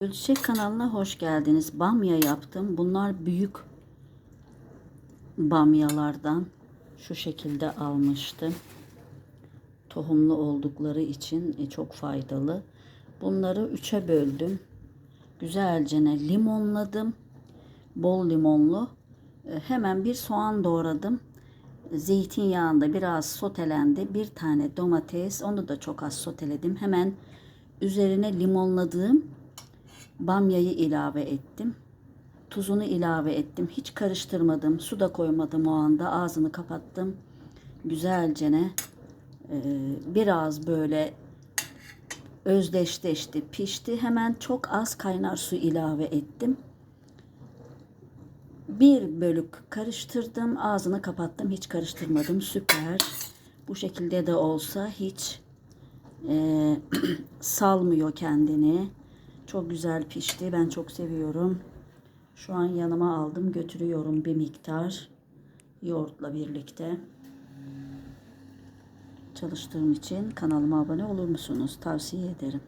Gülçiçek kanalına hoş geldiniz. Bamya yaptım. Bunlar büyük bamyalardan şu şekilde almıştım. Tohumlu oldukları için e, çok faydalı. Bunları üçe böldüm. Güzelce limonladım. Bol limonlu. E, Hemen bir soğan doğradım. Zeytinyağında biraz sotelendi. Bir tane domates. Onu da çok az soteledim. Hemen üzerine limonladığım bamyayı ilave ettim. Tuzunu ilave ettim. Hiç karıştırmadım. Su da koymadım o anda. Ağzını kapattım. Güzelce biraz böyle özdeşleşti, pişti. Hemen çok az kaynar su ilave ettim. Bir bölük karıştırdım. Ağzını kapattım. Hiç karıştırmadım. Süper. Bu şekilde de olsa hiç e, salmıyor kendini. Çok güzel pişti. Ben çok seviyorum. Şu an yanıma aldım. Götürüyorum bir miktar. Yoğurtla birlikte. Çalıştığım için kanalıma abone olur musunuz? Tavsiye ederim.